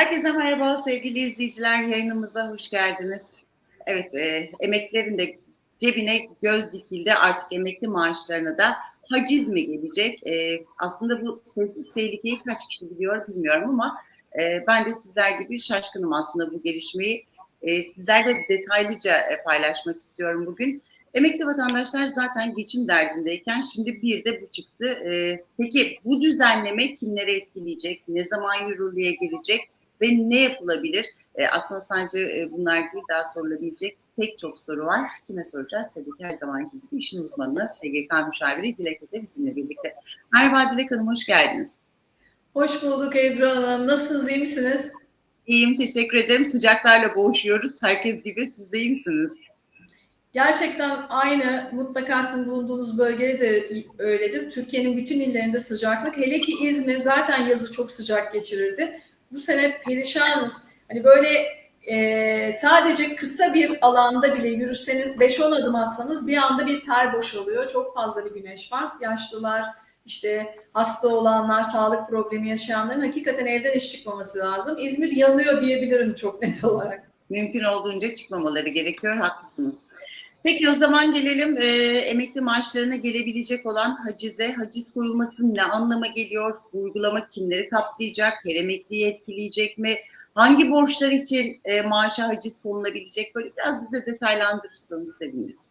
Herkese merhaba sevgili izleyiciler. Yayınımıza hoş geldiniz. Evet, e, emeklerin de cebine göz dikildi. Artık emekli maaşlarına da haciz mi gelecek? E, aslında bu sessiz tehlikeyi kaç kişi biliyor bilmiyorum ama e, ben de sizler gibi şaşkınım aslında bu gelişmeyi. E, sizlerle detaylıca e, paylaşmak istiyorum bugün. Emekli vatandaşlar zaten geçim derdindeyken şimdi bir de bu çıktı. E, peki bu düzenleme kimlere etkileyecek? Ne zaman yürürlüğe girecek? Ve ne yapılabilir? E, aslında sadece e, bunlar değil daha sorulabilecek pek çok soru var. Kime soracağız? Tabii ki her zamanki gibi işin uzmanı SGK müşaviri Dilek Ete bizimle birlikte. Merhaba Dilek Hanım, hoş geldiniz. Hoş bulduk Ebru Hanım. Nasılsınız, iyi misiniz? İyiyim, teşekkür ederim. Sıcaklarla boğuşuyoruz. Herkes gibi. Siz de iyi misiniz? Gerçekten aynı mutlaka sizin bulunduğunuz bölgede de öyledir. Türkiye'nin bütün illerinde sıcaklık. Hele ki İzmir zaten yazı çok sıcak geçirirdi bu sene perişanız. Hani böyle e, sadece kısa bir alanda bile yürüseniz 5-10 adım atsanız bir anda bir ter boşalıyor. Çok fazla bir güneş var. Yaşlılar, işte hasta olanlar, sağlık problemi yaşayanların hakikaten evden iş çıkmaması lazım. İzmir yanıyor diyebilirim çok net olarak. Mümkün olduğunca çıkmamaları gerekiyor. Haklısınız. Peki o zaman gelelim e, emekli maaşlarına gelebilecek olan hacize. Haciz koyulması ne anlama geliyor? Uygulama kimleri kapsayacak? Her emekliyi etkileyecek mi? Hangi borçlar için e, maaşa haciz konulabilecek? Böyle biraz bize detaylandırırsanız seviniriz.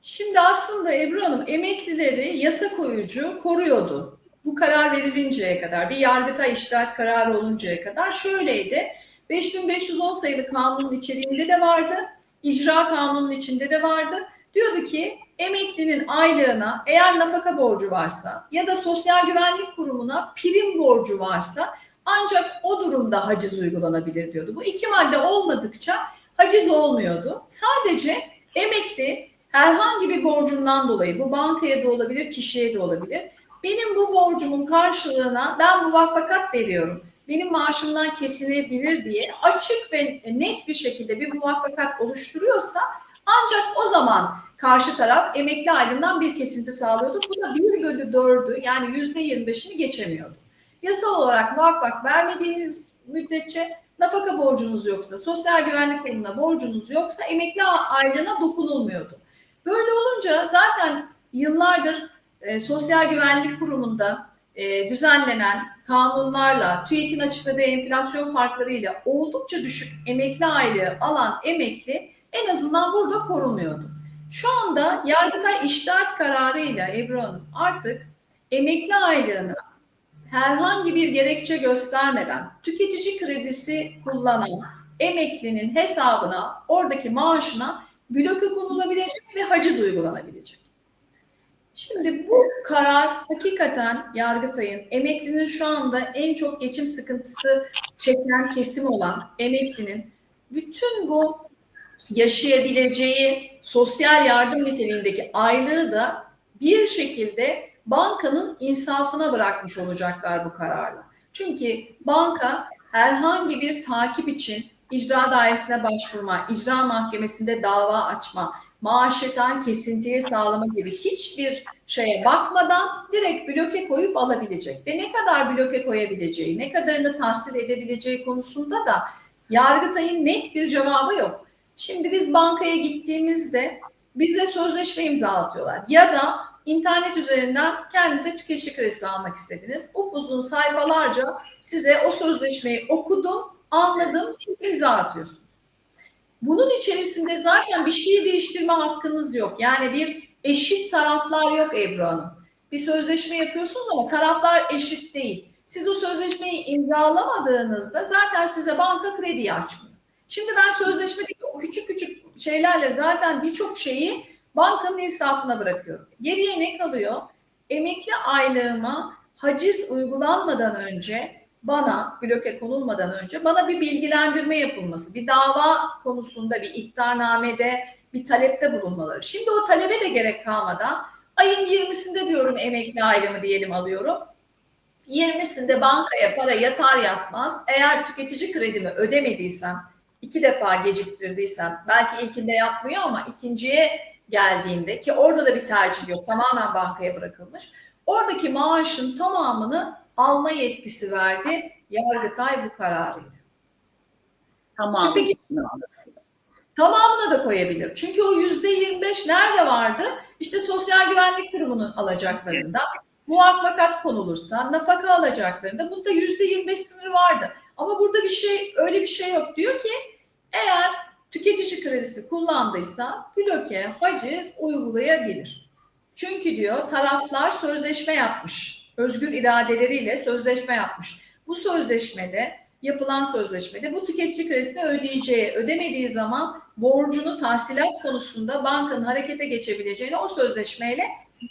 Şimdi aslında Ebru Hanım emeklileri yasa koyucu koruyordu. Bu karar verilinceye kadar, bir yargıtay iştahat kararı oluncaya kadar şöyleydi. 5510 sayılı kanunun içeriğinde de vardı icra kanunun içinde de vardı. Diyordu ki emeklinin aylığına eğer nafaka borcu varsa ya da sosyal güvenlik kurumuna prim borcu varsa ancak o durumda haciz uygulanabilir diyordu. Bu iki madde olmadıkça haciz olmuyordu. Sadece emekli herhangi bir borcundan dolayı bu bankaya da olabilir, kişiye de olabilir. Benim bu borcumun karşılığına ben muvaffakat veriyorum benim maaşımdan kesilebilir diye açık ve net bir şekilde bir muvaffakat oluşturuyorsa ancak o zaman karşı taraf emekli aylığından bir kesinti sağlıyordu. Bu da 1 bölü 4'ü yani yüzde 25'ini geçemiyordu. Yasal olarak muvaffak vermediğiniz müddetçe nafaka borcunuz yoksa, sosyal güvenlik kurumuna borcunuz yoksa emekli aylığına dokunulmuyordu. Böyle olunca zaten yıllardır e, sosyal güvenlik kurumunda e, düzenlenen kanunlarla, TÜİK'in açıkladığı enflasyon farklarıyla oldukça düşük emekli aylığı alan emekli en azından burada korunuyordu. Şu anda Yargıtay iştahat kararıyla Ebru Hanım artık emekli aylığını herhangi bir gerekçe göstermeden tüketici kredisi kullanan emeklinin hesabına, oradaki maaşına bloke konulabilecek ve haciz uygulanabilecek. Şimdi bu karar hakikaten Yargıtay'ın emeklinin şu anda en çok geçim sıkıntısı çeken kesim olan emeklinin bütün bu yaşayabileceği sosyal yardım niteliğindeki aylığı da bir şekilde bankanın insafına bırakmış olacaklar bu kararla. Çünkü banka herhangi bir takip için icra dairesine başvurma, icra mahkemesinde dava açma, maaştan kesintiyi sağlama gibi hiçbir şeye bakmadan direkt bloke koyup alabilecek. Ve ne kadar bloke koyabileceği, ne kadarını tahsil edebileceği konusunda da Yargıtay'ın net bir cevabı yok. Şimdi biz bankaya gittiğimizde bize sözleşme imzalatıyorlar. Ya da internet üzerinden kendinize tüketici kredisi almak istediniz. Upuzun sayfalarca size o sözleşmeyi okudum, anladım, imza atıyorsunuz. Bunun içerisinde zaten bir şeyi değiştirme hakkınız yok. Yani bir eşit taraflar yok Ebru Hanım. Bir sözleşme yapıyorsunuz ama taraflar eşit değil. Siz o sözleşmeyi imzalamadığınızda zaten size banka kredi açmıyor. Şimdi ben sözleşmedeki o küçük küçük şeylerle zaten birçok şeyi bankanın insafına bırakıyorum. Geriye ne kalıyor? Emekli aylığıma haciz uygulanmadan önce bana bloke konulmadan önce bana bir bilgilendirme yapılması, bir dava konusunda bir ihtarnamede bir talepte bulunmaları. Şimdi o talebe de gerek kalmadan ayın 20'sinde diyorum emekli aylığımı diyelim alıyorum. 20'sinde bankaya para yatar yatmaz eğer tüketici kredimi ödemediysem, iki defa geciktirdiysem, belki ilkinde yapmıyor ama ikinciye geldiğinde ki orada da bir tercih yok tamamen bankaya bırakılmış. Oradaki maaşın tamamını alma yetkisi verdi Yargıtay bu kararıyla. Tamam. Peki- Tamamına da koyabilir. Çünkü o yüzde 25 nerede vardı? İşte Sosyal Güvenlik Kurumu'nun alacaklarında. Muvaffak konulursa nafaka alacaklarında bunda yüzde 25 sınırı vardı. Ama burada bir şey öyle bir şey yok. Diyor ki eğer tüketici kredisi kullandıysa bloke haciz uygulayabilir. Çünkü diyor taraflar sözleşme yapmış. Özgür iradeleriyle sözleşme yapmış. Bu sözleşmede yapılan sözleşmede bu tüketici kredisini ödeyeceği, ödemediği zaman borcunu tahsilat konusunda bankanın harekete geçebileceğini o sözleşmeyle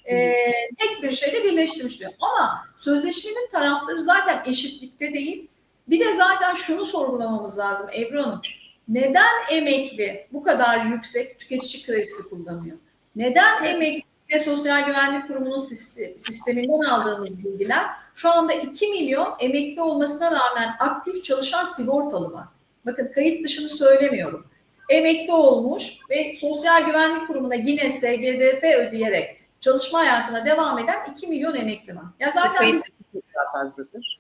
e, tek bir şeyde birleştirmiş diyor. Ama sözleşmenin tarafları zaten eşitlikte değil. Bir de zaten şunu sorgulamamız lazım Ebru Hanım. Neden emekli bu kadar yüksek tüketici kredisi kullanıyor? Neden emekli ve Sosyal Güvenlik Kurumu'nun siste- sisteminden aldığımız bilgiler şu anda 2 milyon emekli olmasına rağmen aktif çalışan sigortalı var. Bakın kayıt dışını söylemiyorum. Emekli olmuş ve Sosyal Güvenlik Kurumu'na yine SGDP ödeyerek çalışma hayatına devam eden 2 milyon emekli var. Ya zaten biz çok daha fazladır.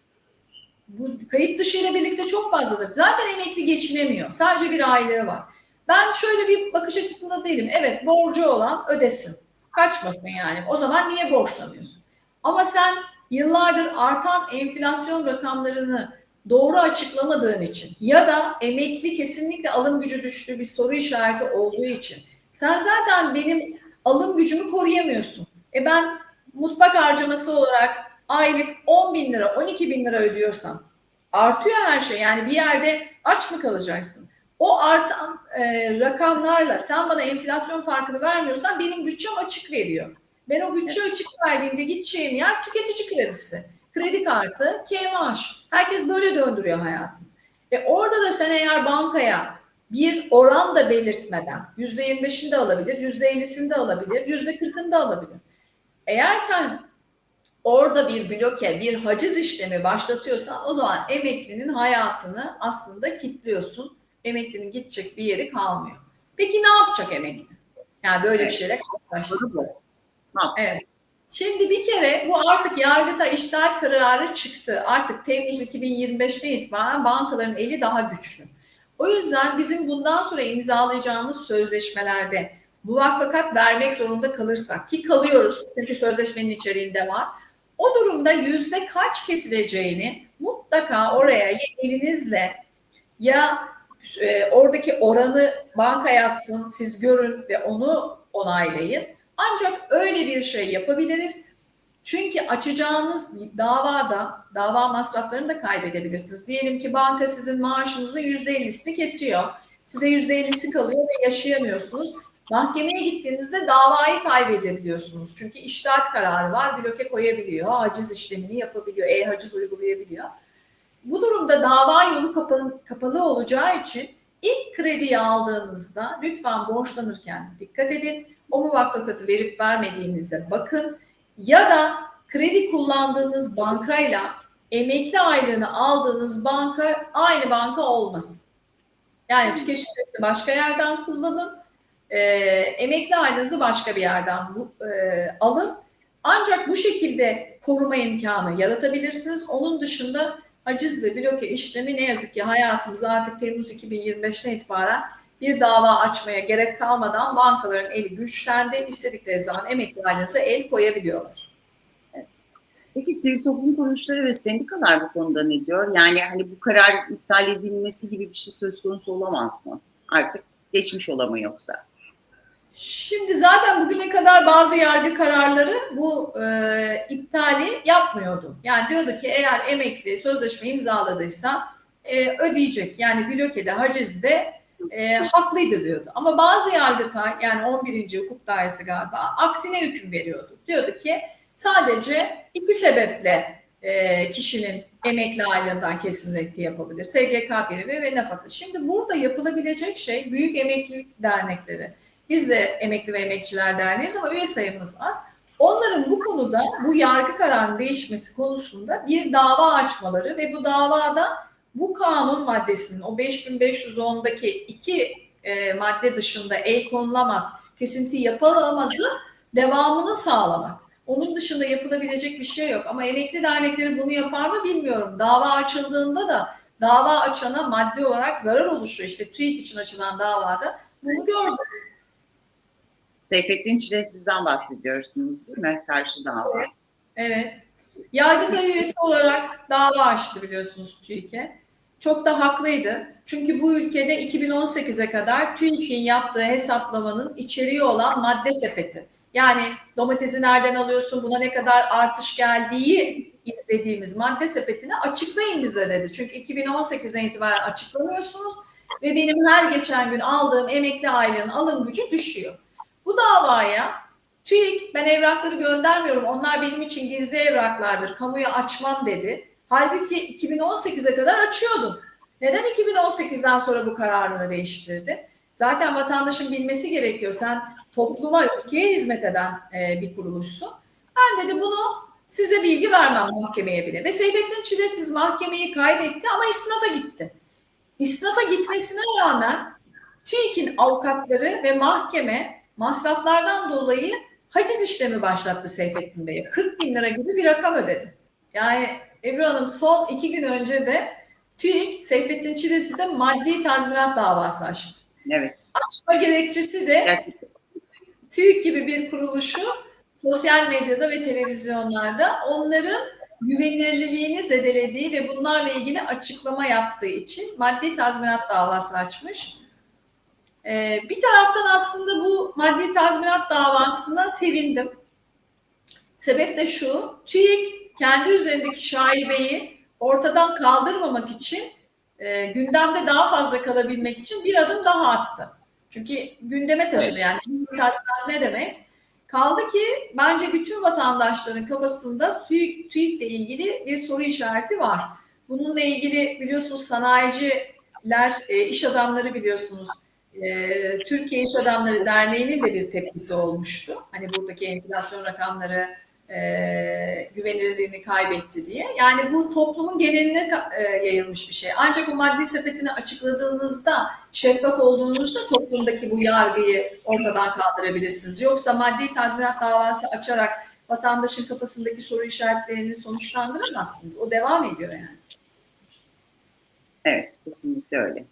bu kayıt dışı ile birlikte çok fazladır. Zaten emekli geçinemiyor. Sadece bir aylığı var. Ben şöyle bir bakış açısında değilim. Evet borcu olan ödesin. Kaçmasın yani. O zaman niye borçlanıyorsun? Ama sen yıllardır artan enflasyon rakamlarını doğru açıklamadığın için ya da emekli kesinlikle alım gücü düştüğü bir soru işareti olduğu için sen zaten benim alım gücümü koruyamıyorsun. E ben mutfak harcaması olarak aylık 10 bin lira, 12 bin lira ödüyorsam artıyor her şey. Yani bir yerde aç mı kalacaksın? O artan e, rakamlarla sen bana enflasyon farkını vermiyorsan benim bütçem açık veriyor. Ben o bütçe açık verdiğimde gideceğim yer tüketici kredisi. Kredi kartı, KMH. Herkes böyle döndürüyor hayatını. E orada da sen eğer bankaya bir oran da belirtmeden %25'ini de alabilir, %50'sini de alabilir, %40'ını da alabilir. Eğer sen orada bir bloke, bir haciz işlemi başlatıyorsan o zaman emeklinin hayatını aslında kilitliyorsun. Emeklinin gidecek bir yeri kalmıyor. Peki ne yapacak emekli? Yani böyle bir şeyle karşılaştık. Evet. Şimdi bir kere bu artık Yargıtay iştahat kararı çıktı. Artık Temmuz 2025'te itibaren bankaların eli daha güçlü. O yüzden bizim bundan sonra imzalayacağımız sözleşmelerde muvaffakat vermek zorunda kalırsak ki kalıyoruz çünkü sözleşmenin içeriğinde var. O durumda yüzde kaç kesileceğini mutlaka oraya ya elinizle ya e, oradaki oranı banka yazsın, siz görün ve onu onaylayın. Ancak öyle bir şey yapabiliriz. Çünkü açacağınız davada dava masraflarını da kaybedebilirsiniz. Diyelim ki banka sizin maaşınızın yüzde ellisini kesiyor. Size yüzde ellisi kalıyor ve yaşayamıyorsunuz. Mahkemeye gittiğinizde davayı kaybedebiliyorsunuz. Çünkü iştahat kararı var, bloke koyabiliyor, haciz işlemini yapabiliyor, e-haciz uygulayabiliyor. Bu durumda dava yolu kapalı, kapalı olacağı için ilk krediyi aldığınızda lütfen borçlanırken dikkat edin. O muvaffakatı verip vermediğinize bakın. Ya da kredi kullandığınız bankayla emekli aylığını aldığınız banka aynı banka olmasın. Yani kredisi başka yerden kullanın. E, emekli aylığınızı başka bir yerden e, alın. Ancak bu şekilde koruma imkanı yaratabilirsiniz. Onun dışında haciz ve bloke işlemi ne yazık ki hayatımıza artık Temmuz 2025'ten itibaren bir dava açmaya gerek kalmadan bankaların eli güçlendi. İstedikleri zaman emekli ailenize el koyabiliyorlar. Peki sivil toplum kuruluşları ve sendikalar bu konuda ne diyor? Yani hani bu karar iptal edilmesi gibi bir şey söz konusu olamaz mı? Artık geçmiş ola mı yoksa? Şimdi zaten bugüne kadar bazı yargı kararları bu e, iptali yapmıyordu. Yani diyordu ki eğer emekli sözleşme imzaladıysa e, ödeyecek. Yani blokede, hacizde e, haklıydı diyordu. Ama bazı yargıtay yani 11. hukuk dairesi galiba aksine hüküm veriyordu. Diyordu ki sadece iki sebeple e, kişinin emekli aylığından kesinlikle yapabilir. SGK primi ve nafaka. Şimdi burada yapılabilecek şey büyük emeklilik dernekleri. Biz de Emekli ve Emekçiler Derneği'yiz ama üye sayımız az. Onların bu konuda bu yargı kararının değişmesi konusunda bir dava açmaları ve bu davada bu kanun maddesinin o 5510'daki iki e, madde dışında el konulamaz, kesinti yapılamazı devamını sağlamak. Onun dışında yapılabilecek bir şey yok. Ama emekli dernekleri bunu yapar mı bilmiyorum. Dava açıldığında da dava açana maddi olarak zarar oluşuyor. İşte TÜİK için açılan davada bunu gördüm. Seyfettin Çilesiz'den bahsediyorsunuz değil mi? Karşı dava. Evet. Yargıtay üyesi olarak dava açtı biliyorsunuz TÜİK'e. Çok da haklıydı. Çünkü bu ülkede 2018'e kadar TÜİK'in yaptığı hesaplamanın içeriği olan madde sepeti. Yani domatesi nereden alıyorsun, buna ne kadar artış geldiği izlediğimiz madde sepetini açıklayın bize dedi. Çünkü 2018'den itibaren açıklamıyorsunuz ve benim her geçen gün aldığım emekli ailenin alım gücü düşüyor. Bu davaya TÜİK ben evrakları göndermiyorum onlar benim için gizli evraklardır kamuya açmam dedi. Halbuki 2018'e kadar açıyordum. Neden 2018'den sonra bu kararını değiştirdi? Zaten vatandaşın bilmesi gerekiyor. Sen topluma, ülkeye hizmet eden e, bir kuruluşsun. Ben dedi bunu size bilgi vermem mahkemeye bile. Ve Seyfettin Çilesiz mahkemeyi kaybetti ama isnafa gitti. İsnafa gitmesine rağmen TÜİK'in avukatları ve mahkeme masraflardan dolayı haciz işlemi başlattı Seyfettin Bey'e. 40 bin lira gibi bir rakam ödedi. Yani Ebru Hanım son iki gün önce de TÜİK Seyfettin Çilesiz'e maddi tazminat davası açtı. Evet. Açma gerekçesi de Gerçekten. TÜİK gibi bir kuruluşu sosyal medyada ve televizyonlarda onların güvenilirliğini zedelediği ve bunlarla ilgili açıklama yaptığı için maddi tazminat davası açmış. Ee, bir taraftan aslında bu maddi tazminat davasına sevindim. Sebep de şu, TÜİK kendi üzerindeki şaibeyi ortadan kaldırmamak için, e, gündemde daha fazla kalabilmek için bir adım daha attı. Çünkü gündeme taşıdı yani tazminat ne demek? Kaldı ki bence bütün vatandaşların kafasında TÜİK, TÜİK'le ilgili bir soru işareti var. Bununla ilgili biliyorsunuz sanayiciler, e, iş adamları biliyorsunuz e, Türkiye İş Adamları Derneği'nin de bir tepkisi olmuştu. Hani buradaki enflasyon rakamları e, güvenilirliğini kaybetti diye. Yani bu toplumun geneline e, yayılmış bir şey. Ancak o maddi sepetini açıkladığınızda, şeffaf olduğunuzda toplumdaki bu yargıyı ortadan kaldırabilirsiniz. Yoksa maddi tazminat davası açarak vatandaşın kafasındaki soru işaretlerini sonuçlandıramazsınız. O devam ediyor yani. Evet, kesinlikle öyle.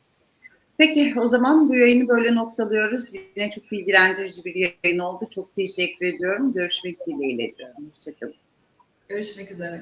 Peki o zaman bu yayını böyle noktalıyoruz. Yine çok bilgilendirici bir yayın oldu. Çok teşekkür ediyorum. Görüşmek dileğiyle diyorum. Hoşçakalın. Görüşmek üzere.